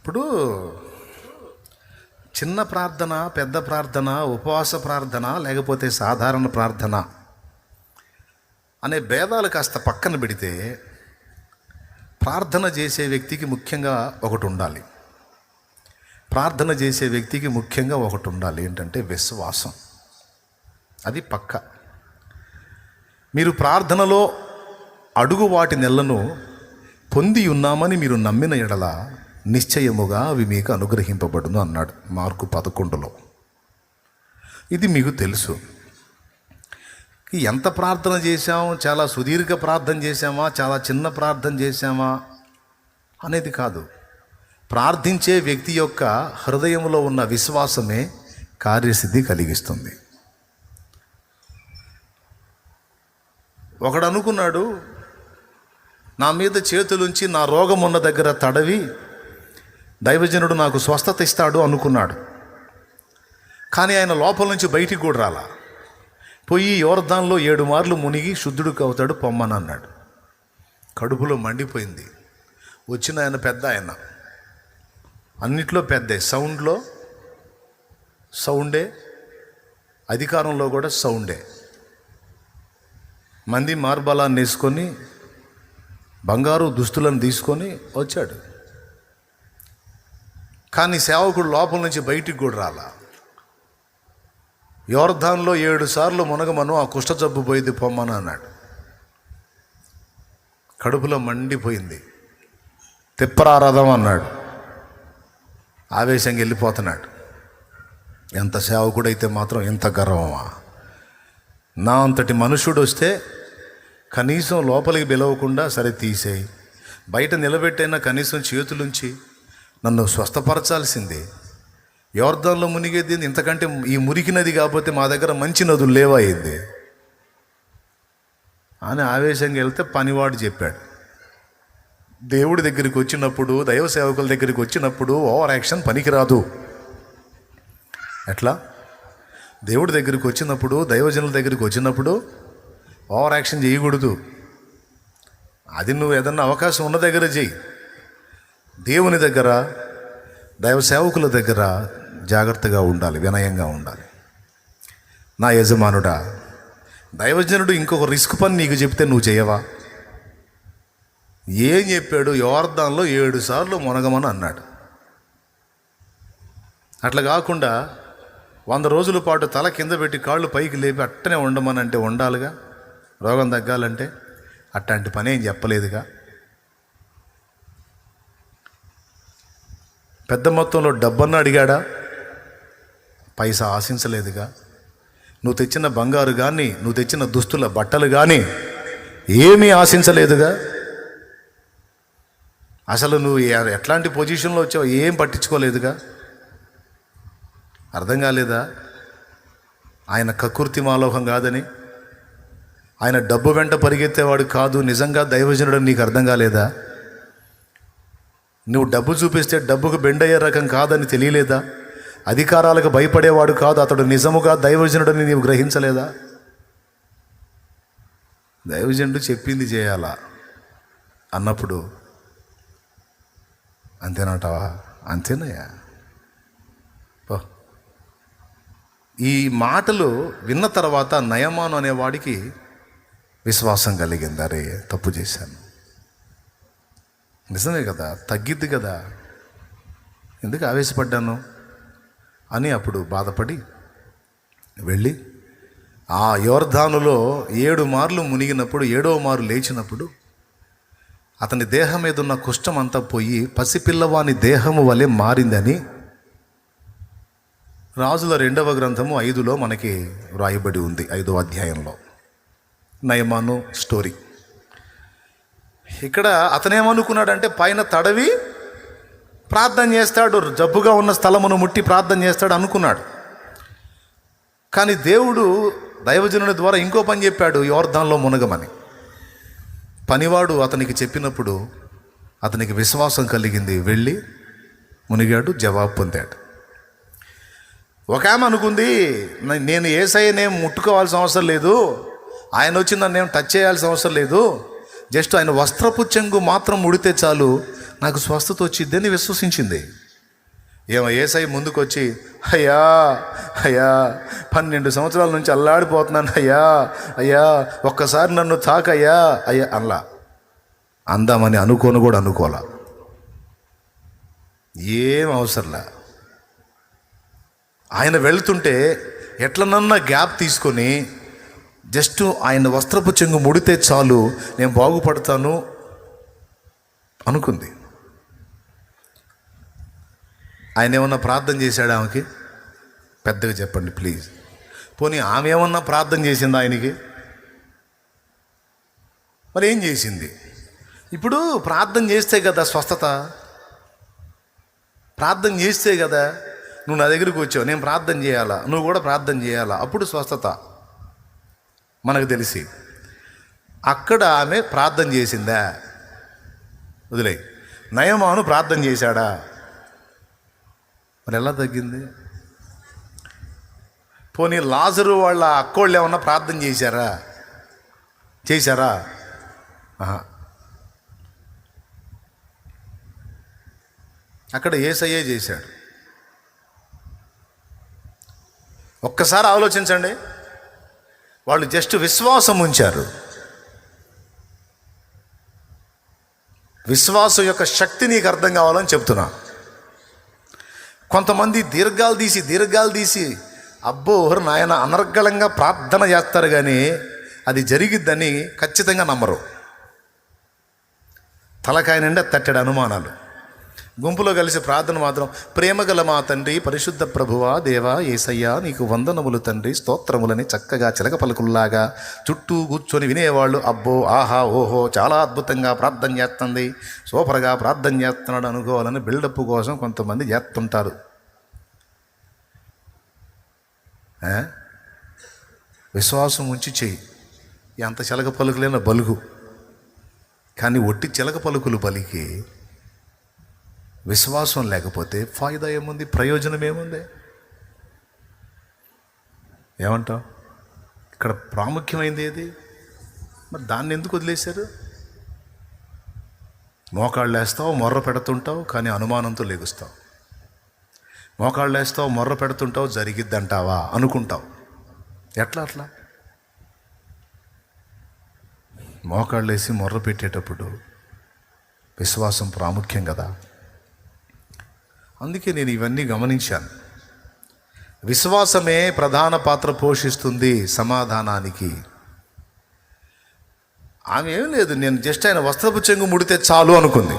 ఇప్పుడు చిన్న ప్రార్థన పెద్ద ప్రార్థన ఉపవాస ప్రార్థన లేకపోతే సాధారణ ప్రార్థన అనే భేదాలు కాస్త పక్కన పెడితే ప్రార్థన చేసే వ్యక్తికి ముఖ్యంగా ఒకటి ఉండాలి. ప్రార్థన చేసే వ్యక్తికి ముఖ్యంగా ఒకటి ఉండాలి. ఏంటంటే విశ్వాసం. అది పక్క. మీరు ప్రార్థనలో అడుగు వాటి నెలను పొంది ఉన్నామని మీరు నమ్మిన ఎడల నిశ్చయముగా అవి మీకు అనుగ్రహింపబడును అన్నాడు మార్కు పదకొండులో. ఇది మీకు తెలుసు. ఎంత ప్రార్థన చేశాము చాలా సుదీర్ఘ ప్రార్థన చేశామా? చాలా చిన్న ప్రార్థన చేశామా? అనేది కాదు. ప్రార్థించే వ్యక్తి యొక్క హృదయంలో ఉన్న విశ్వాసమే కార్యసిద్ధి కలిగిస్తుంది. ఒకడు అనుకున్నాడు నా మీద చేతులుంచి నా రోగం ఉన్న దగ్గర తడవి దైవజనుడు నాకు స్వస్థత ఇస్తాడు అనుకున్నాడు. కానీ ఆయన లోపల నుంచి బయటికి కూడా రాలా. పోయి యోర్దాన్లో ఏడు మార్లు మునిగి శుద్ధుడు అవుతాడు పొమ్మని అన్నాడు. కడుపులో మండిపోయింది. వచ్చిన ఆయన పెద్ద ఆయన. అన్నిట్లో పెద్ద. సౌండ్లో సౌండే. అధికారంలో కూడా సౌండే. మంది మార్బలాన్ని వేసుకొని బంగారు దుస్తులను తీసుకొని వచ్చాడు. కానీ సేవకుడు లోపల నుంచి బయటికి కూడా రాలా. యోర్ధాన్లో ఏడు సార్లు మునగమను ఆ కుష్ఠ జబ్బు పోయింది పొమ్మను అన్నాడు. కడుపులో మండిపోయింది. తిప్పరారథం అన్నాడు. ఆవేశంగా వెళ్ళిపోతున్నాడు. ఎంత సేవకుడైతే మాత్రం ఇంత గర్వమా. నా అంతటి మనుషుడు వస్తే కనీసం లోపలికి పిలవకుండా సరే తీసేయి. బయట నిలబెట్టైనా కనీసం చేతులుంచి నన్ను స్వస్థపరచాల్సిందే. యోర్ధంలో మునిగేది ఇంతకంటే ఈ మురికి నది కాకపోతే మా దగ్గర మంచి నదులు లేవయింది అని ఆవేశంగా వెళ్తే పనివాడు చెప్పాడు. దేవుడి దగ్గరికి వచ్చినప్పుడు దైవ సేవకుల దగ్గరికి వచ్చినప్పుడు ఓవర్ యాక్షన్ పనికిరాదు. ఎట్లా? దేవుడి దగ్గరికి వచ్చినప్పుడు దైవజనుల దగ్గరికి వచ్చినప్పుడు ఓవర్ యాక్షన్ చేయకూడదు. అది నువ్వు ఏదన్నా అవకాశం ఉన్న దగ్గర చేయి దేవుని దగ్గర దైవ సేవకుల దగ్గర జాగ్రత్తగా ఉండాలి వినయంగా ఉండాలి. నా యజమానుడా దైవజనుడు ఇంకొక రిస్క్ పని నీకు చెప్తే నువ్వు చేయవా? ఏం చెప్పాడు? యోర్దాన్లో ఏడు సార్లు మునగమని అన్నాడు. అట్లా కాకుండా వంద రోజుల పాటు తల కింద పెట్టి కాళ్ళు పైకి లేపి అట్టనే ఉండమని అంటే ఉండాలిగా? రోగం తగ్గాలంటే? అట్లాంటి పని ఏం చెప్పలేదుగా? పెద్ద మొత్తంలో డబ్బన్న అడిగాడా? పైసా ఆశించలేదుగా. నువ్వు తెచ్చిన బంగారు కానీ నువ్వు తెచ్చిన దుస్తుల బట్టలు కానీ ఏమీ ఆశించలేదుగా. అసలు నువ్వు ఎట్లాంటి పొజిషన్లో వచ్చావు ఏం పట్టించుకోలేదుగా. అర్థం కాలేదా? ఆయన కకృతి మాలోహం కాదని. ఆయన డబ్బు వెంట పరిగెత్తేవాడు కాదు నిజంగా దైవజనుడు నీకు అర్థం కాలేదా? నువ్వు డబ్బు చూపిస్తే డబ్బుకు బెండయ్యే రకం కాదని తెలియలేదా? అధికారాలకు భయపడేవాడు కాదు అతడు నిజముగా దైవజనుడని నీవు గ్రహించలేదా? దైవజనుడు చెప్పింది చేయాలా? అన్నప్పుడు అంతేనంటావా? అంతేనయ్యా. ఈ మాటలు విన్న తర్వాత నయమాను అనేవాడికి విశ్వాసం కలిగింది. అరే తప్పు చేశాను. నిజమే కదా తగ్గిద్ది కదా. ఎందుకు ఆవేశపడ్డాను? అని అప్పుడు బాధపడి వెళ్ళి ఆ యోర్ధానులో ఏడు మార్లు మునిగినప్పుడు ఏడవ మారు లేచినప్పుడు అతని దేహం మీద ఉన్న కుష్టం అంతా పోయి పసిపిల్లవాని దేహము వలె మారిందని రాజుల రెండవ గ్రంథము ఐదులో మనకి వ్రాయబడి ఉంది ఐదో అధ్యాయంలో. Naaman story. ఇక్కడ అతనేమనుకున్నాడంటే పైన తడవి ప్రార్థన చేస్తాడు జబ్బుగా ఉన్న స్థలమును ముట్టి ప్రార్థన చేస్తాడు అనుకున్నాడు. కానీ దేవుడు దైవజనుని ద్వారా ఇంకో పని చెప్పాడు యోర్ధంలో మునగమని. పనివాడు అతనికి చెప్పినప్పుడు అతనికి విశ్వాసం కలిగింది వెళ్ళి మునిగాడు జవాబు పొందాడు. ఒక ఆమె అనుకుంది "నే- నేను ఏసైనేం ముట్టుకోవాల్సిన అవసరం లేదు ఆయన వచ్చి నన్ను టచ్ చేయాల్సిన అవసరం లేదు జస్ట్ ఆయన వస్త్రపు చెంగు మాత్రం ముడితే చాలు నాకు స్వస్థత వచ్చిద్దని విశ్వసించింది. ఏమో ఏసై ముందుకొచ్చి అయ్యా అయ్యా పన్నెండు సంవత్సరాల నుంచి అల్లాడిపోతున్నాను అయ్యా అయ్యా ఒక్కసారి నన్ను తాకయ్యా అయ్యా అనలా. అందామని అనుకోను కూడా అనుకోలా. ఏం అవసరంలా? ఆయన వెళ్తుంటే ఎట్లనన్నా గ్యాప్ తీసుకొని జస్ట్ ఆయన వస్త్రపు చెంగు ముడితే చాలు నేను బాగుపడతాను అనుకుంది. ఆయన ఏమన్నా ప్రార్థన చేశాడు ఆమెకి? పెద్దగా చెప్పండి ప్లీజ్ పోనీ ఆమె ఏమన్నా ప్రార్థన చేసింది ఆయనకి? మరి ఏం చేసింది? ఇప్పుడు ప్రార్థన చేస్తే కదా స్వస్థత. ప్రార్థన చేస్తే కదా నువ్వు నా దగ్గరికి వచ్చావు నేను ప్రార్థన చేయాలా? నువ్వు కూడా ప్రార్థన చేయాలా? అప్పుడు స్వస్థత. మనకు తెలిసి. అక్కడ ఆమె ప్రార్థన చేసిందా? వదిలే నయమాను ప్రార్థన చేశాడా? మరి ఎలా తగ్గింది? పోనీ లాజరు వాళ్ళ అక్కోళ్ళు ఏమన్నా ప్రార్థన చేశారా? చేశారా? ఆహా. అక్కడ ఏసయ్యే చేశాడు. ఒక్కసారి ఆలోచించండి. వాళ్ళు జస్ట్ విశ్వాసం ఉంచారు. విశ్వాసం యొక్క శక్తి నీకు అర్థం కావాలని చెప్తున్నా. కొంతమంది దీర్ఘాలు తీసి దీర్ఘాలు తీసి అబ్బో నాయన అనర్గళంగా ప్రార్థన చేస్తారు కానీ అది జరిగిద్దని ఖచ్చితంగా నమ్మరు. తలకాయ నిండా తట్టెడు అనుమానాలు. గుంపులో కలిసి ప్రార్థన మాత్రం ప్రేమగల మా తండ్రి పరిశుద్ధ ప్రభువా దేవా ఏసయ్యా నీకు వందనములు తండ్రి స్తోత్రములని చక్కగా చిలక పలుకుల్లాగా చుట్టూ కూర్చొని వినేవాళ్ళు అబ్బో ఆహా ఓహో చాలా అద్భుతంగా ప్రార్థన చేస్తుంది. సూపర్గా ప్రార్థన చేస్తున్నాడు అనుకోవాలని బిల్డప్ కోసం కొంతమంది చేస్తుంటారు. విశ్వాసం ఉంచి చెయ్యి. ఎంత చిలక పలుకులైన బలుగు. కానీ ఒట్టి చిలక పలుకులు బలికి విశ్వాసం లేకపోతే ఫాయిదా ఏముంది? ప్రయోజనం ఏముంది? ఏమంటావు? ఇక్కడ ప్రాముఖ్యమైంది ఏది? మరి దాన్ని ఎందుకు వదిలేశారు? మోకాళ్ళు వేస్తావు మొర్ర పెడుతుంటావు కానీ అనుమానంతో లెగుస్తావు. మోకాళ్ళు వేస్తావు మొర్ర పెడుతుంటావు జరిగిద్దంటావా? అనుకుంటావు. ఎట్లా అట్లా? మోకాళ్ళు వేసి మొర్ర పెట్టేటప్పుడు విశ్వాసం ప్రాముఖ్యం కదా? అందుకే నేను ఇవన్నీ గమనించాను. విశ్వాసమే ప్రధాన పాత్ర పోషిస్తుంది సమాధానానికి. ఆమె ఏం లేదు నేను జస్ట్ ఆయన వస్త్రపు చెంగు ముడితే చాలు అనుకుంది.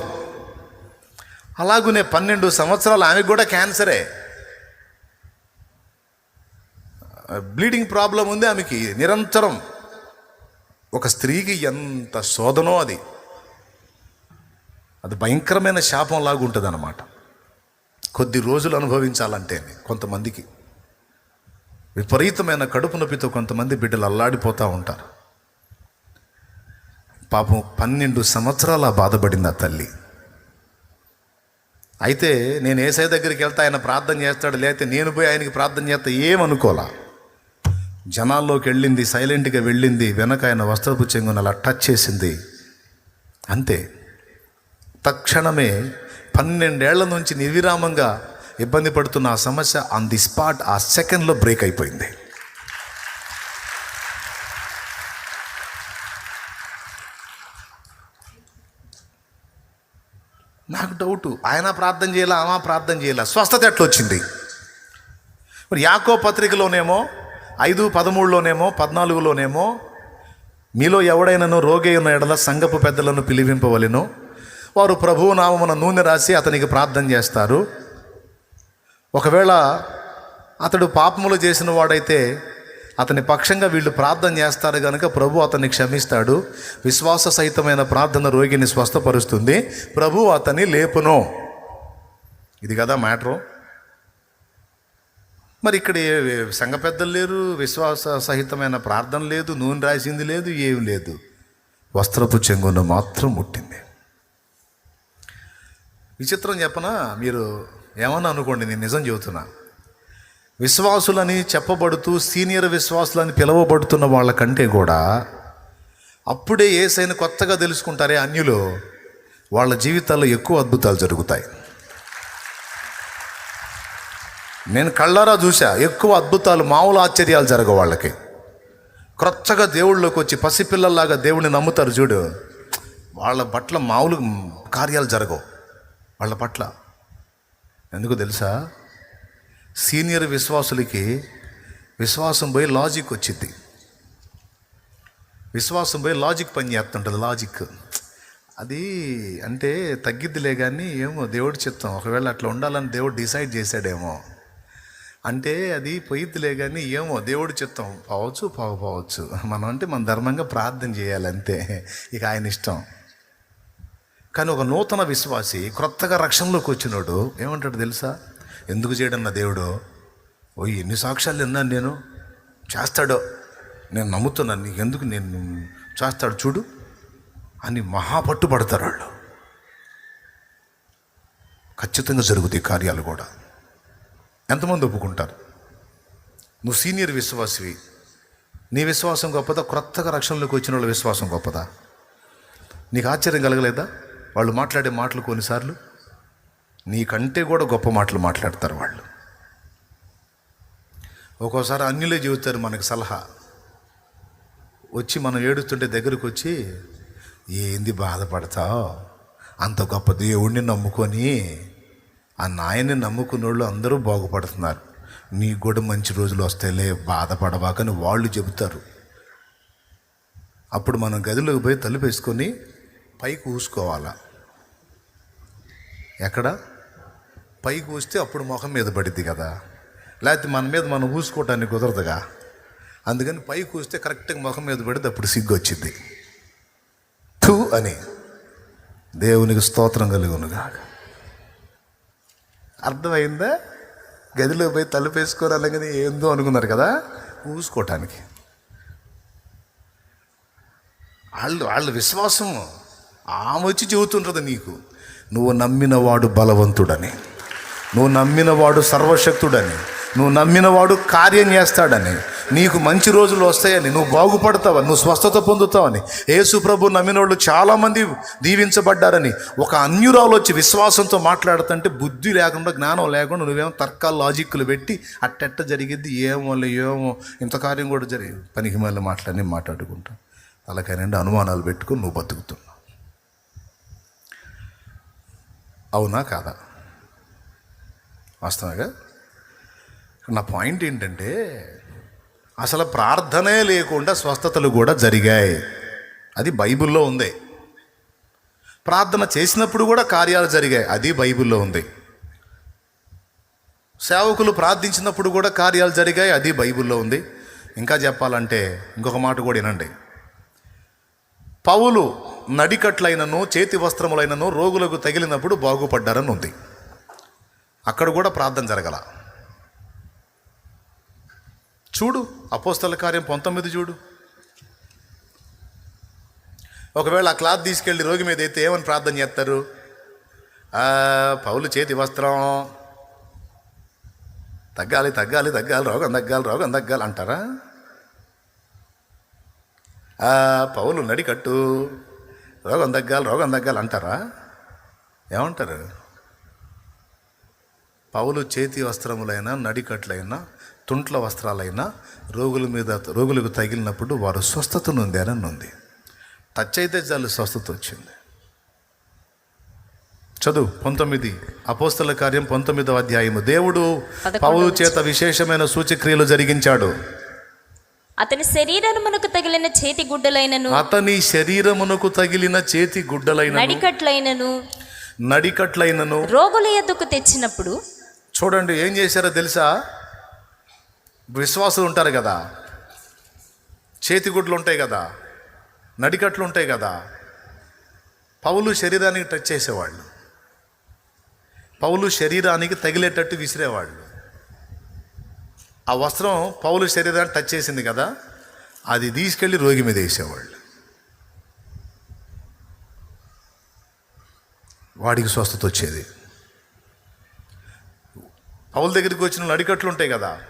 అలాగునే పన్నెండు సంవత్సరాలు ఆమెకు కూడా క్యాన్సరే. బ్లీడింగ్ ప్రాబ్లం ఉంది ఆమెకి నిరంతరం. ఒక స్త్రీకి ఎంత శోధనో అది. అది భయంకరమైన శాపం లాగుంటుంది అన్నమాట కొద్ది రోజులు అనుభవించాలంటే కొంతమందికి. విపరీతమైన కడుపు నొప్పితో కొంతమంది బిడ్డలు అల్లాడిపోతూ ఉంటారు. పాపం పన్నెండు సంవత్సరాల బాధపడింది ఆ తల్లి. అయితే నేను ఏసై దగ్గరికి వెళ్తే ఆయన ప్రార్థన చేస్తాడు లేకపోతే నేను పోయి ఆయనకి ప్రార్థన చేస్తా ఏమనుకోలా జనాల్లోకి వెళ్ళింది సైలెంట్గా వెళ్ళింది వెనక ఆయన వస్త్రపు చెంగున అలా టచ్ చేసింది. అంతే. తక్షణమే పన్నెండేళ్ళ నుంచి నిర్విరామంగా ఇబ్బంది పడుతున్న ఆ సమస్య ఆన్ ది స్పాట్ ఆ సెకండ్లో బ్రేక్ అయిపోయింది. నాకు డౌట్ ఆయన ప్రార్థన చేయాల ఆమె ప్రార్థన చేయాల? స్వస్థత ఎట్లొచ్చింది మరి యాకో పత్రికలోనేమో ఐదు పదమూడులోనేమో పద్నాలుగులోనేమో మీలో ఎవడైనానో రోగి ఉన్న ఎడల సంగపు పెద్దలను పిలివింపవలెను. వారు ప్రభువు నామమున నూనె రాసి అతనికి ప్రార్థన చేస్తారు. ఒకవేళ అతడు పాపములు చేసిన వాడైతే అతని పక్షంగా వీళ్ళు ప్రార్థన చేస్తారు కనుక ప్రభు అతన్ని క్షమిస్తాడు. విశ్వాస సహితమైన ప్రార్థన రోగిని స్వస్థపరుస్తుంది. ప్రభు అతన్ని లేపును. ఇది కదా మ్యాటరు. మరి ఇక్కడ ఏ- సంఘ పెద్దలు లేరు విశ్వాస సహితమైన ప్రార్థన లేదు నూనె రాసింది లేదు ఏం లేదు. వస్త్రపు చెంగును మాత్రం ముట్టింది. విచిత్రం చెప్పనా? మీరు ఏమన్నా అనుకోండి నేను నిజం చెబుతున్నా. విశ్వాసులని చెప్పబడుతూ సీనియర్ విశ్వాసులని పిలువబడుతున్న వాళ్ళకంటే కూడా అప్పుడే ఏసైన కొత్తగా తెలుసుకుంటారే అన్యులు వాళ్ళ జీవితాల్లో ఎక్కువ అద్భుతాలు జరుగుతాయి. నేను కళ్ళారా చూసా ఎక్కువ అద్భుతాలు మామూలు ఆశ్చర్యాలు జరగవు వాళ్ళకి. క్రొత్తగా దేవుళ్ళలోకి వచ్చి పసిపిల్లల్లాగా దేవుడిని నమ్ముతారు చూడు వాళ్ళ బట్ల మామూలు కార్యాలు జరగవు. వాళ్ళ పట్ల. ఎందుకు తెలుసా? సీనియర్ విశ్వాసులకి విశ్వాసం పోయి లాజిక్ వచ్చింది విశ్వాసం పోయి లాజిక్ పని చేస్తుంటుంది లాజిక్. అది అంటే తగ్గిద్దిలే కానీ ఏమో దేవుడి చిత్తం ఒకవేళ అట్లా ఉండాలని దేవుడు డిసైడ్ చేశాడేమో. అంటే అది పోయిద్దిలే కానీ ఏమో దేవుడి చిత్తం పోవచ్చు పోకపోవచ్చు. మనం అంటే మన ధర్మంగా ప్రార్థన చేయాలి అంతే ఇక ఆయన ఇష్టం. కానీ ఒక నూతన విశ్వాసి క్రొత్తగా రక్షణలోకి వచ్చినోడు ఏమంటాడు తెలుసా? ఎందుకు చేయడన్న దేవుడు? ఓ ఎన్ని సాక్ష్యాలు విన్నాను నేను? చేస్తాడో. నేను నమ్ముతున్నాను నీకు ఎందుకు నేను చేస్తాడు చూడు అని మహాపట్టుబడతారు వాళ్ళు. ఖచ్చితంగా జరుగుతాయి కార్యాలు కూడా. ఎంతమంది ఒప్పుకుంటారు? నువ్వు సీనియర్ విశ్వాసివి. నీ విశ్వాసం గొప్పదా? క్రొత్తగా రక్షణలోకి వచ్చిన వాళ్ళ విశ్వాసం గొప్పదా? నీకు ఆశ్చర్యం కలగలేదా? వాళ్ళు మాట్లాడే మాటలు కొన్నిసార్లు నీకంటే కూడా గొప్ప మాటలు మాట్లాడతారు వాళ్ళు. ఒక్కోసారి అన్యులే చెబుతారు మనకు సలహా. వచ్చి మనం ఏడుస్తుంటే దగ్గరకు వచ్చి ఏంది బాధపడతావు? అంత గొప్ప దేవుణ్ణి నమ్ముకొని ఆ నాయన్ని నమ్ముకున్న వాళ్ళు అందరూ బాగుపడుతున్నారు. నీకు కూడా మంచి రోజులు వస్తాయిలే బాధపడవాకని వాళ్ళు చెబుతారు. అప్పుడు మనం గదిలోకి పోయి తలుపేసుకొని పైకి ఊసుకోవాలా? ఎక్కడ? పైకి ఊస్తే అప్పుడు ముఖం మీద పడిద్ది కదా. లేకపోతే మన మీద మనం ఊసుకోవటానికి కుదరదుగా? అందుకని పైకి ఊస్తే కరెక్ట్గా ముఖం మీద పడితే అప్పుడు సిగ్గు వచ్చింది థూ అని. దేవునికి స్తోత్రం కలుగునుగా అర్థమైందా? గదిలో పోయి తలుపేసుకోరు అలాగే ఏందో అనుకున్నారు కదా? ఊసుకోవటానికి. వాళ్ళు వాళ్ళ విశ్వాసం ఆమె వచ్చి చెబుతుంటుంది నీకు నువ్వు నమ్మినవాడు బలవంతుడని నువ్వు నమ్మినవాడు సర్వశక్తుడని నువ్వు నమ్మినవాడు కార్యం చేస్తాడని నీకు మంచి రోజులు వస్తాయని నువ్వు బాగుపడతావని నువ్వు స్వస్థత పొందుతావని యేసు ప్రభు నమ్మిన వాళ్ళు చాలామంది దీవించబడ్డారని ఒక అన్యురాలు వచ్చి విశ్వాసంతో మాట్లాడుతుంటే బుద్ధి లేకుండా జ్ఞానం లేకుండా నువ్వేమో తర్కాలు లాజిక్లు పెట్టి అట్టెట్ట జరిగిద్ది ఏమో ఏమో ఇంత కార్యం కూడా జరిగింది. పనికి మళ్ళీ మాట్లాడి మాట్లాడుకుంటాం. అలాగేనండి అనుమానాలు పెట్టుకుని నువ్వు బతుకుతున్నావు. అవునా కాదా? వాస్తవంగా నా పాయింట్ ఏంటంటే అసలు ప్రార్థనే లేకుండా స్వస్థతలు కూడా జరిగాయి. అది బైబిల్లో ఉంది. ప్రార్థన చేసినప్పుడు కూడా కార్యాలు జరిగాయి. అది బైబిల్లో ఉంది. సేవకులు ప్రార్థించినప్పుడు కూడా కార్యాలు జరిగాయి. అది బైబిల్లో ఉంది. ఇంకా చెప్పాలంటే ఇంకొక మాట కూడా వినండి. పౌలు నడికట్లైనను చేతి వస్త్రములైనను రోగులకు తగిలినప్పుడు బాగుపడ్డారని ఉంది. అక్కడ కూడా ప్రార్థన జరగల. చూడు అపోస్తల కార్యం పంతొమ్మిది చూడు. ఒకవేళ ఆ క్లాత్ తీసుకెళ్ళి రోగి మీద అయితే ఏమని ప్రార్థన చేస్తారు? పౌలు చేతి వస్త్రం. తగ్గాలి తగ్గాలి తగ్గాలి రోగం తగ్గాలి రోగం తగ్గాలి అంటారా? పౌలు నడికట్టు. రోగం తగ్గాలి రోగం తగ్గాలి అంటారా? ఏమంటారు? పౌలు చేతి వస్త్రములైనా నడికట్లైనా తుంట్ల వస్త్రాలైనా రోగుల మీద రోగులకు తగిలినప్పుడు వారు స్వస్థత నొందారని ఉంది. టచ్ అయితే చాలు స్వస్థత వచ్చింది. చదువు పంతొమ్మిది అపోస్తల కార్యం పంతొమ్మిదవ అధ్యాయము. దేవుడు పౌలు చేత విశేషమైన సూచక్రియలు జరిగించాడు. అతని శరీరమునకు తగిలిన చేతి గుడ్డలైనను అతని శరీరమునకు తగిలిన చేతి గుడ్డలైన నడికట్లైనను నడికట్లైనను. రోగుల ఎద్దుకు తెచ్చినప్పుడు చూడండి ఏం చేశారో తెలుసా? విశ్వాసులు ఉంటారు కదా. చేతిగుడ్లు ఉంటాయి కదా. నడికట్లు ఉంటాయి కదా. పౌలు శరీరానికి టచ్ చేసేవాళ్ళు. పౌలు శరీరానికి తగిలేటట్టు విసిరేవాళ్ళు. ఆ వస్త్రం పౌలు శరీరాన్ని టచ్ చేసింది కదా అది తీసుకెళ్ళి రోగి మీద వేసేవాళ్ళు. వాడికి స్వస్థత వచ్చేది. పౌల దగ్గరికి వచ్చిన నడికట్లు ఉంటాయి కదా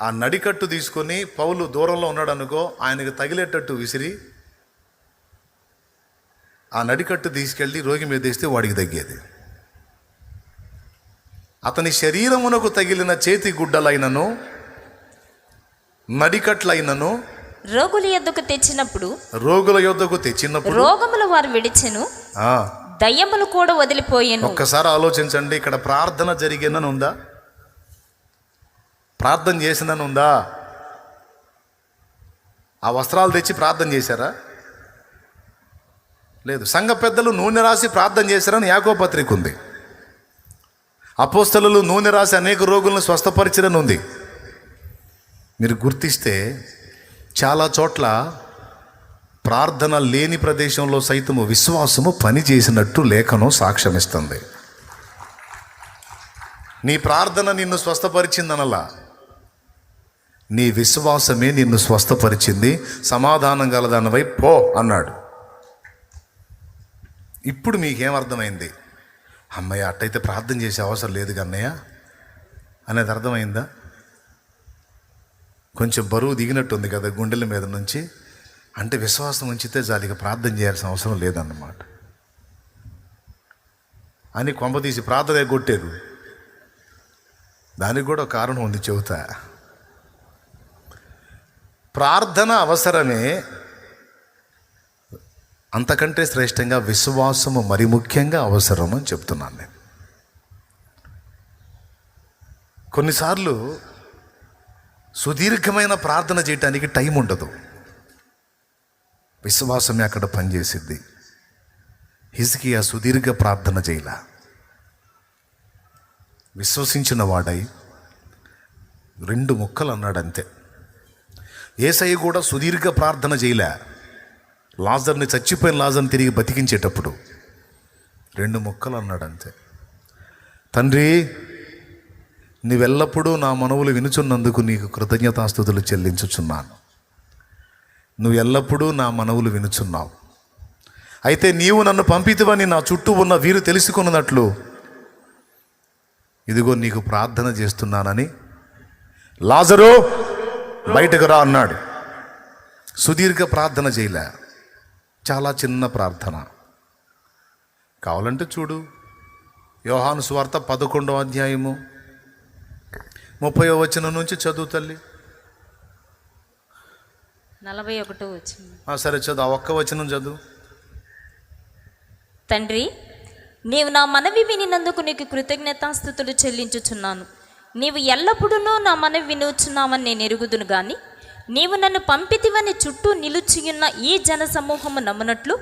ఆ నడికట్టు తీసుకొని పౌలు దూరంలో ఉన్నాడు అనుకో ఆయనకు తగిలేటట్టు విసిరి ఆ నడికట్టు తీసుకెళ్ళి రోగి మీద వేస్తే వాడికి తగ్గేది. అతని శరీరమునకు తగిలిన చేతి గుడ్డలైనను నడికట్లైనను రోగుల యొద్దకు తెచ్చినప్పుడు రోగుల యొద్దకు తెచ్చినప్పుడు రోగములు వారు విడిచెను దయ్యములు కూడా వదిలిపోయెను. ఒక్కసారి ఆలోచించండి ఇక్కడ ప్రార్థన జరిగిందని ఉందా ప్రార్థన చేసిందని ఉందా ఆ వస్త్రాలు తెచ్చి ప్రార్థన చేశారా? లేదు సంఘ పెద్దలు నూనె రాసి ప్రార్థన చేశారని యాకో పత్రిక ఉంది. అపోస్తలు నూనె రాసి అనేక రోగులను స్వస్థపరిచిరని ఉంది మీరు గుర్తిస్తే చాలా చోట్ల ప్రార్థన లేని ప్రదేశంలో సైతము విశ్వాసము పని చేసినట్టు లేఖనం సాక్ష్యమిస్తుంది. నీ ప్రార్థన నిన్ను స్వస్థపరిచిందనలా. నీ విశ్వాసమే నిన్ను స్వస్థపరిచింది. సమాధానం గలదానివై పో అన్నాడు. ఇప్పుడు మీకేమర్థమైంది అమ్మయ్య అట్టయితే ప్రార్థన చేసే అవసరం లేదు కన్నయ్య అనేది అర్థమైందా? కొంచెం బరువు దిగినట్టుంది కదా గుండెల మీద నుంచి. అంటే విశ్వాసం ఉంచితే జాలిగా ప్రార్థన చేయాల్సిన అవసరం లేదన్నమాట. అని కొంప తీసి ప్రార్థన కొట్టారు దానికి కూడా కారణం ఉంది చెబుతా. ప్రార్థన అవసరమే అంతకంటే శ్రేష్టంగా విశ్వాసము మరి ముఖ్యంగా అవసరం అని చెప్తున్నాను నేను. కొన్నిసార్లు సుదీర్ఘమైన ప్రార్థన చేయటానికి టైం ఉండదు. విశ్వాసమే అక్కడ పనిచేసిద్ది. హిజ్కియా సుదీర్ఘ ప్రార్థన చేయలా. విశ్వసించిన వాడై రెండు ముక్కలు అన్నాడంతే. అంతే కూడా సుదీర్ఘ ప్రార్థన చేయలే. లాజర్ని చచ్చిపోయిన లాజర్ని తిరిగి బతికించేటప్పుడు రెండు ముక్కలు అన్నాడు అంతే తండ్రి నీవెల్లప్పుడూ నా మనవులు వినుచున్నందుకు నీకు కృతజ్ఞతాస్థుతులు చెల్లించుచున్నాను. నువ్వు ఎల్లప్పుడూ నా మనవులు వినుచున్నావు. అయితే నీవు నన్ను పంపితివని నా చుట్టూ ఉన్న వీరు తెలుసుకున్నట్లు ఇదిగో నీకు ప్రార్థన చేస్తున్నానని లాజరు బయటకు రా అన్నాడు. సుదీర్ఘ ప్రార్థన చేయలే. చాలా చిన్న ప్రార్థన. కావాలంటే చూడు. యోహాను సువార్త పదకొండవ అధ్యాయము ముప్పై వచనం నుంచి చదువు తల్లి. నలభై ఒకటో ఆ, సరే చదువు. ఆ ఒక్క వచనం చదువు. తండ్రి నీవు నా మనవి వినినందుకు నీకు కృతజ్ఞతాస్థుతులు చెల్లించుచున్నాను. నీవు ఎల్లప్పుడూ నా మనవి వినుచున్నావని నేను ఎరుగుదును గాని నీవు నన్ను పంపితివని చుట్టూ నిలుచియున్న ఈ జన సమూహము నమ్మునట్లు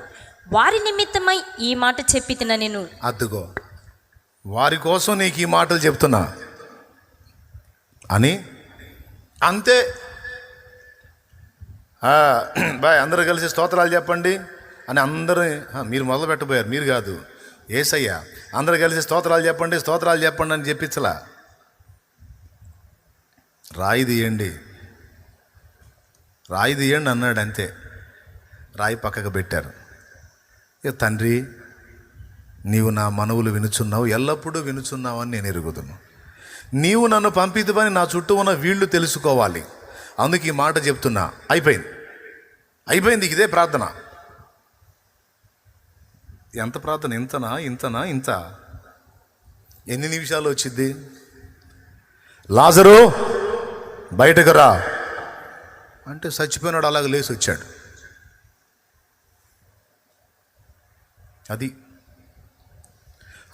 వారి నిమిత్తమై ఈ మాట చెప్పి తిన నేను. అద్దుగో వారి కోసం నీకు ఈ మాటలు చెప్తున్నా. అని అంతే. బాయ్ అందరూ కలిసి స్తోత్రాలు చెప్పండి అని అందరూ మీరు మొదలు పెట్టబోయారు మీరు కాదు ఏసయ్య అందరూ కలిసి స్తోత్రాలు చెప్పండి స్తోత్రాలు చెప్పండి అని చెప్పించలా. రాయి తీయండి. రాయి తీయండి అన్నాడు అంతే. రాయి పక్కకు పెట్టారు. ఇక తండ్రి నీవు నా మనవులు వినుచున్నావు ఎల్లప్పుడూ వినుచున్నావు అని నేను ఎరుగుదును. నీవు నన్ను పంపిదివని నా చుట్టూ ఉన్న వీళ్ళు తెలుసుకోవాలి. అందుకు ఈ మాట చెప్తున్నా. అయిపోయింది. అయిపోయింది ఇదే ప్రార్థన. ఎంత ప్రార్థన? ఇంతనా? ఇంతనా? ఇంత? ఎన్ని నిమిషాలు వచ్చింది? లాజరు బయటకు రా. అంటే చచ్చిపోయినాడు అలాగ లేచి వచ్చాడు. అది.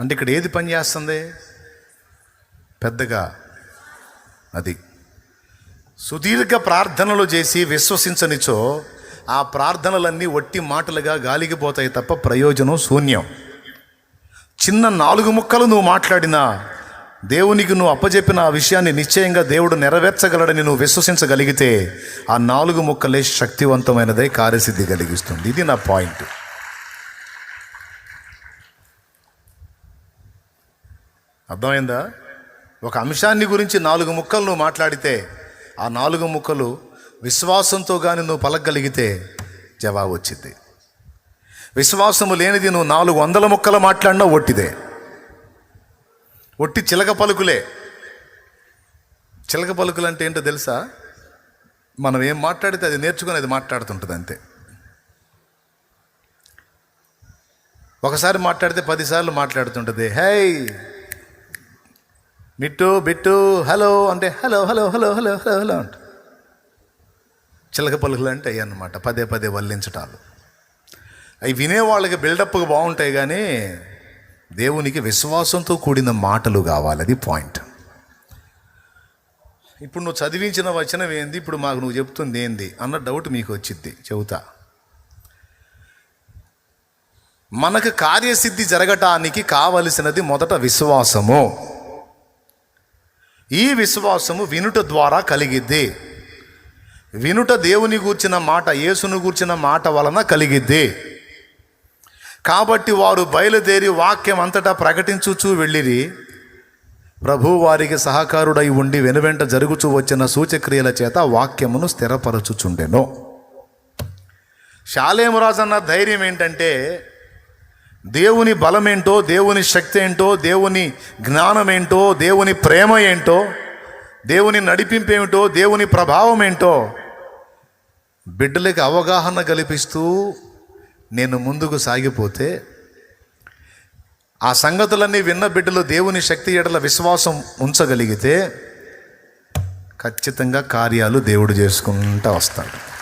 అంటే ఇక్కడ ఏది పని చేస్తుంది? పెద్దగా అది. సుదీర్ఘ ప్రార్థనలు చేసి విశ్వసించనిచో ఆ ప్రార్థనలన్నీ వట్టి మాటలుగా గాలికి పోతాయి తప్ప ప్రయోజనం శూన్యం. చిన్న నాలుగు ముక్కలు నువ్వు మాట్లాడినా దేవునికి నువ్వు అప్పజెప్పిన ఆ విషయాన్ని నిశ్చయంగా దేవుడు నెరవేర్చగలడని నువ్వు విశ్వసించగలిగితే ఆ నాలుగు ముక్కలే శక్తివంతమైనదే కార్యసిద్ధి కలిగిస్తుంది. ఇది నా పాయింట్. అర్థమైందా? ఒక అంశాన్ని గురించి నాలుగు ముక్కలు నువ్వు మాట్లాడితే ఆ నాలుగు ముక్కలు విశ్వాసంతో కానీ నువ్వు పలకగలిగితే జవాబు వచ్చింది. విశ్వాసము లేనిది నువ్వు నాలుగు వందల ముక్కలు మాట్లాడినా ఒట్టిదే. ఒట్టి చిలక పలుకులే. చిలక పలుకులు అంటే ఏంటో తెలుసా? మనం ఏం మాట్లాడితే అది నేర్చుకుని అది మాట్లాడుతుంటుంది అంతే. ఒకసారి మాట్లాడితే పదిసార్లు మాట్లాడుతుంటుంది. హై మిట్టు బిట్టు హలో అంటే hello hello hello hello hello hello అంట. చిలక పలుకులు అంటే అయ్యి అన్నమాట. పదే పదే వల్లించటాలు. అవి వినేవాళ్ళకి బిల్డప్ బాగుంటాయి కానీ దేవునికి విశ్వాసంతో కూడిన మాటలు కావాలి. అది పాయింట్ ఇప్పుడు నువ్వు చదివించిన వచనం ఏంది? ఇప్పుడు మాకు నువ్వు చెప్తుంది ఏంది? అన్న డౌట్ మీకు వచ్చింది చెబుతా. మనకు కార్యసిద్ధి జరగటానికి కావలసినది మొదట విశ్వాసము. ఈ విశ్వాసము వినుట ద్వారా కలిగిద్ది. వినుట దేవుని గూర్చిన మాట యేసును గూర్చిన మాట వలన కలిగిద్ది. కాబట్టి వారు బయలుదేరి వాక్యం అంతటా ప్రకటించుచూ వెళ్ళిరి. ప్రభు వారికి సహకారుడై ఉండి వెనువెంట జరుగుచూ వచ్చిన సూచక్రియల చేత వాక్యమును స్థిరపరచుచుండెను. శాలేమరాజు అన్న ధైర్యం ఏంటంటే దేవుని బలమేంటో దేవుని శక్తి ఏంటో దేవుని జ్ఞానం ఏంటో దేవుని ప్రేమ ఏంటో దేవుని నడిపింపు ఏమిటో దేవుని ప్రభావం ఏంటో బిడ్డలకి అవగాహన కల్పిస్తూ నేను ముందుకు సాగిపోతే ఆ సంగతులన్నీ విన్న బిడ్డలు దేవుని శక్తి ఎడల విశ్వాసం ఉంచగలిగితే ఖచ్చితంగా కార్యాలు దేవుడు చేసుకుంటూ వస్తాడు.